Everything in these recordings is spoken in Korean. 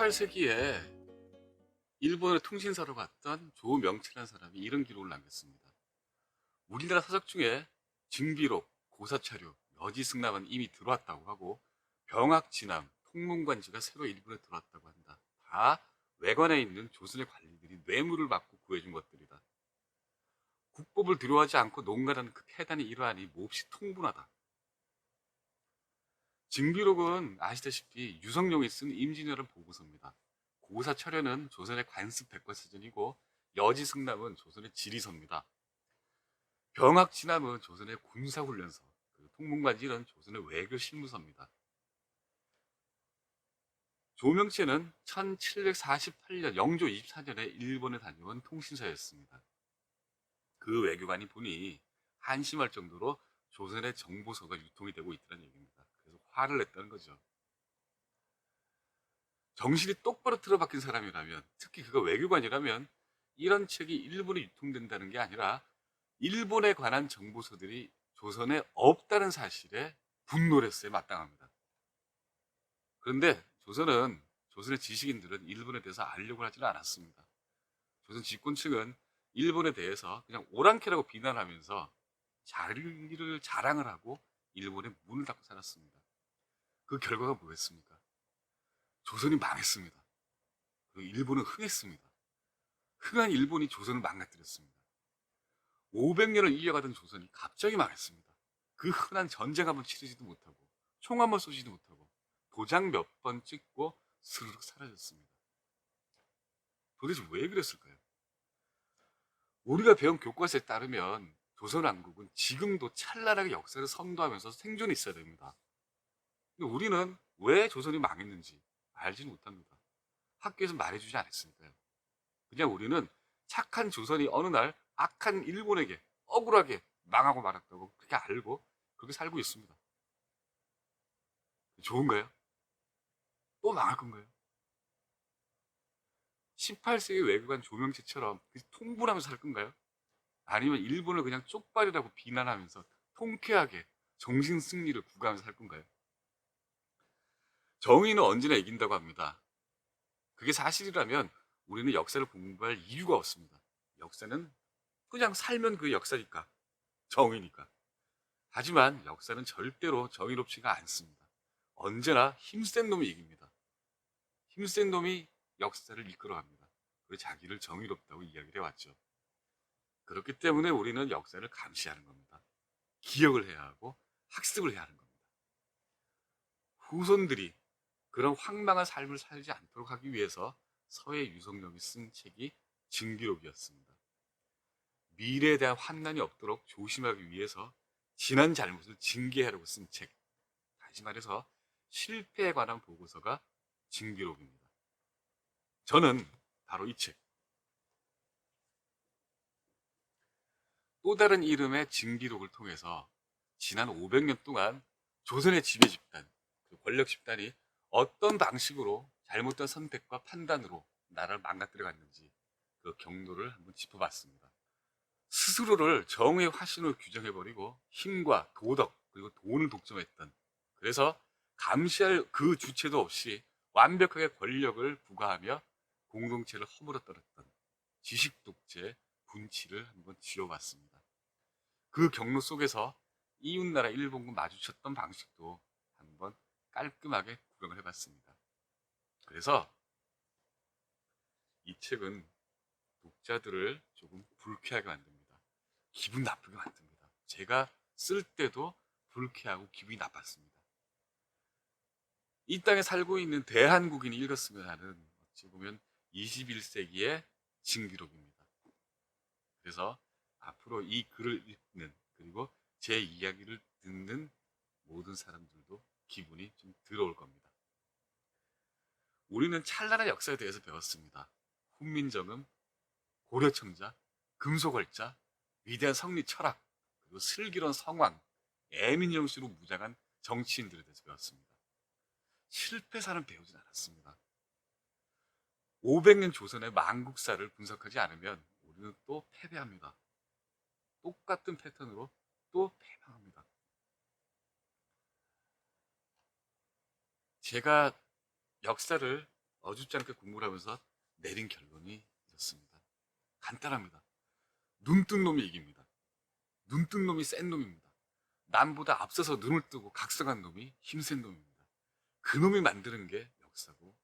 18세기에 일본의 통신사로 갔던 조명치라는 사람이 이런 기록을 남겼습니다. 우리나라 서적 중에 증비록, 고사차류, 여지승남은 이미 들어왔다고 하고 병학진암, 통문관지가 새로 일본에 들어왔다고 한다. 다 외관에 있는 조선의 관리들이 뇌물을 받고 구해준 것들이다. 국법을 두려워하지 않고 농가라는 그 폐단의 일환이 몹시 통분하다. 증비록은 아시다시피 유성룡이 쓴 임진왜란 보고서입니다. 고사 철현은 조선의 관습 백과사전이고 여지승남은 조선의 지리서입니다. 병학진암은 조선의 군사훈련서, 그리고 통문관지는 조선의 외교 실무서입니다. 조명치는 1748년 영조 24년에 일본에 다녀온 통신사였습니다. 그 외교관이 보니 한심할 정도로 조선의 정보서가 유통이 되고 있다는 얘기입니다. 화를 냈다는 거죠. 정신이 똑바로 틀어박힌 사람이라면, 특히 그가 외교관이라면 이런 책이 일본에 유통된다는 게 아니라 일본에 관한 정보서들이 조선에 없다는 사실에 분노를 했어야 마땅합니다. 그런데 조선은 조선의 지식인들은 일본에 대해서 알려고 하지는 않았습니다. 조선 집권층은 일본에 대해서 그냥 오랑캐라고 비난하면서 자리를 자랑을 하고 일본의 문을 닫고 살았습니다. 그 결과가 뭐였습니까? 조선이 망했습니다. 그리고 일본은 흥했습니다. 흥한 일본이 조선을 망가뜨렸습니다. 500년을 이어가던 조선이 갑자기 망했습니다. 그 흔한 전쟁 한번 치르지도 못하고 총 한번 쏘지도 못하고 도장 몇 번 찍고 스르륵 사라졌습니다. 도대체 왜 그랬을까요? 우리가 배운 교과서에 따르면 조선왕국은 지금도 찬란하게 역사를 선도하면서 생존이 있어야 됩니다. 근데 우리는 왜 조선이 망했는지 알지는 못합니다. 학교에서 말해주지 않았으니까요. 그냥 우리는 착한 조선이 어느 날 악한 일본에게 억울하게 망하고 말았다고 그렇게 알고 그렇게 살고 있습니다. 좋은가요? 또 망할 건가요? 18세기 외교관 조명치처럼 통분하면서 살 건가요? 아니면 일본을 그냥 쪽발이라고 비난하면서 통쾌하게 정신 승리를 구가하면서 살 건가요? 정의는 언제나 이긴다고 합니다. 그게 사실이라면 우리는 역사를 공부할 이유가 없습니다. 역사는 그냥 살면 그 역사니까. 정의니까. 하지만 역사는 절대로 정의롭지가 않습니다. 언제나 힘센 놈이 이깁니다. 힘센 놈이 역사를 이끌어갑니다. 그리고 자기를 정의롭다고 이야기를 해왔죠. 그렇기 때문에 우리는 역사를 감시하는 겁니다. 기억을 해야 하고 학습을 해야 하는 겁니다. 후손들이 그런 황망한 삶을 살지 않도록 하기 위해서 서해 유성룡이 쓴 책이 증기록이었습니다. 미래에 대한 환난이 없도록 조심하기 위해서 지난 잘못을 징계하려고 쓴 책. 다시 말해서 실패에 관한 보고서가 징기록입니다. 저는 바로 이 책. 또 다른 이름의 징기록을 통해서 지난 500년 동안 조선의 지배 집단, 그 권력 집단이 어떤 방식으로 잘못된 선택과 판단으로 나라를 망가뜨려 갔는지 그 경로를 한번 짚어봤습니다. 스스로를 정의의 화신으로 규정해버리고 힘과 도덕 그리고 돈을 독점했던 그래서 감시할 그 주체도 없이 완벽하게 권력을 부과하며 공동체를 허물어 떨었던 지식 독재 분치를 한번 지어봤습니다. 그 경로 속에서 이웃나라 일본과 마주쳤던 방식도 한번 깔끔하게 구경을 해봤습니다. 그래서 이 책은 독자들을 조금 불쾌하게 만듭니다. 기분 나쁘게 만듭니다. 제가 쓸 때도 불쾌하고 기분이 나빴습니다. 이 땅에 살고 있는 대한국인이 읽었으면 하는 어찌 보면 21세기의 징기록입니다. 그래서 앞으로 이 글을 읽는 그리고 제 이야기를 듣는 모든 사람들도 기분이 좀 들어올 겁니다. 우리는 찬란한 역사에 대해서 배웠습니다. 훈민정음, 고려청자, 금소걸자, 위대한 성리 철학, 그리고 슬기로운 성왕, 애민정씨로 무장한 정치인들에 대해서 배웠습니다. 실패사는 배우진 않았습니다. 500년 조선의 망국사를 분석하지 않으면 우리는 또 패배합니다. 똑같은 패턴으로 또 패망합니다. 제가 역사를 어줍지 않게 공부를 하면서 내린 결론이 이렇습니다. 간단합니다. 눈뜬 놈이 이깁니다. 눈뜬 놈이 센 놈입니다. 남보다 앞서서 눈을 뜨고 각성한 놈이 힘센 놈입니다. 그 놈이 만드는 게 역사고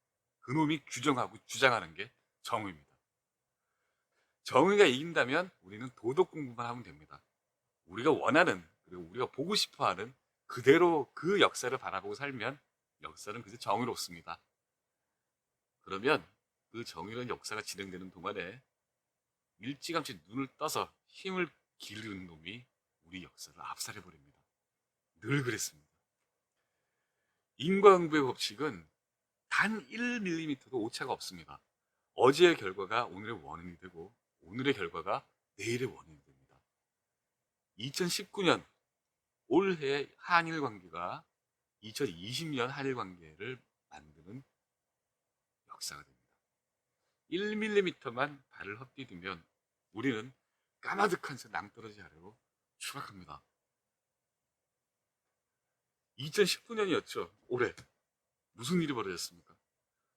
그 놈이 규정하고 주장하는 게 정의입니다. 정의가 이긴다면 우리는 도덕 공부만 하면 됩니다. 우리가 원하는 그리고 우리가 보고 싶어하는 그대로 그 역사를 바라보고 살면 역사는 그저 정의롭습니다. 그러면 그 정의로운 역사가 진행되는 동안에 일찌감치 눈을 떠서 힘을 기르는 놈이 우리 역사를 압살해 버립니다. 늘 그랬습니다. 인과응보의 법칙은 단 1mm도 오차가 없습니다. 어제의 결과가 오늘의 원인이 되고 오늘의 결과가 내일의 원인이 됩니다. 2019년 올해 한일 관계가 2020년 한일 관계를 만드는 역사가 됩니다. 1mm만 발을 헛디디면 우리는 까마득한 새 낭떠러지 아래로 추락합니다. 2019년이었죠. 올해. 무슨 일이 벌어졌습니까?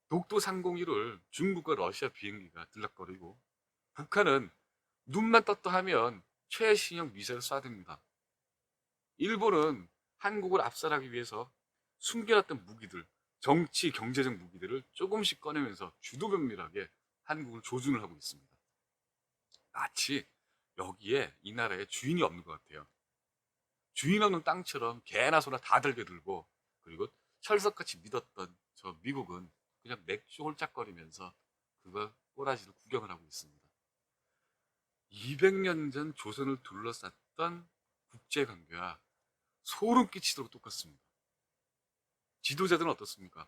독도 상공기를 중국과 러시아 비행기가 들락거리고 북한은 눈만 떴다 하면 최신형 미사일을 쏴댑니다. 일본은 한국을 압살하기 위해서 숨겨놨던 무기들, 정치, 경제적 무기들을 조금씩 꺼내면서 주도면밀하게 한국을 조준을 하고 있습니다. 마치 여기에 이 나라에 주인이 없는 것 같아요. 주인 없는 땅처럼 개나 소나 다 들게 들고 그리고 철석같이 믿었던 저 미국은 그냥 맥주 홀짝거리면서 그거 꼬라지를 구경을 하고 있습니다. 200년 전 조선을 둘러쌌던 국제관계와 소름 끼치도록 똑같습니다. 지도자들은 어떻습니까?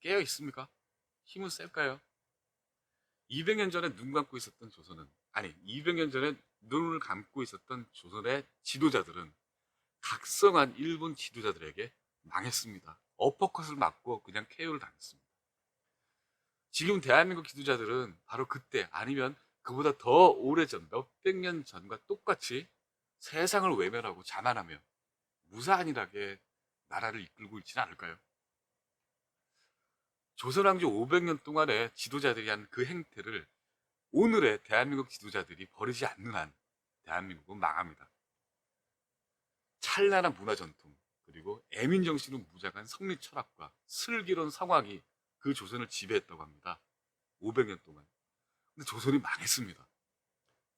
깨어 있습니까? 힘은 셀까요? 200년 전에 눈 감고 있었던 조선은 아니 200년 전에 눈을 감고 있었던 조선의 지도자들은 각성한 일본 지도자들에게 망했습니다. 어퍼컷을 맞고 그냥 KO를 당했습니다. 지금 대한민국 지도자들은 바로 그때 아니면 그보다 더 오래전 몇백 년 전과 똑같이 세상을 외면하고 자만하며 무사안일하게 나라를 이끌고 있지는 않을까요? 조선왕조 500년 동안의 지도자들이 한 그 행태를 오늘의 대한민국 지도자들이 버리지 않는 한 대한민국은 망합니다. 찬란한 문화 전통 그리고 애민 정신으로 무장한 성리 철학과 슬기로운 성황이 그 조선을 지배했다고 합니다. 500년 동안. 근데 조선이 망했습니다.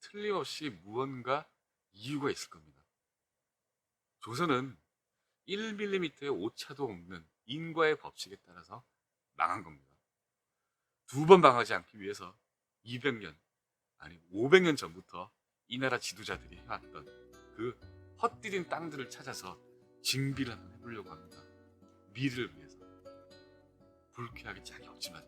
틀림없이 무언가 이유가 있을 겁니다. 조선은 1mm의 오차도 없는 인과의 법칙에 따라서 망한 겁니다. 두 번 망하지 않기 위해서 200년, 아니 500년 전부터 이 나라 지도자들이 해왔던 그 헛디딘 땅들을 찾아서 징비를 한번 해보려고 합니다. 미래를 위해서. 불쾌하게 짝이 없지만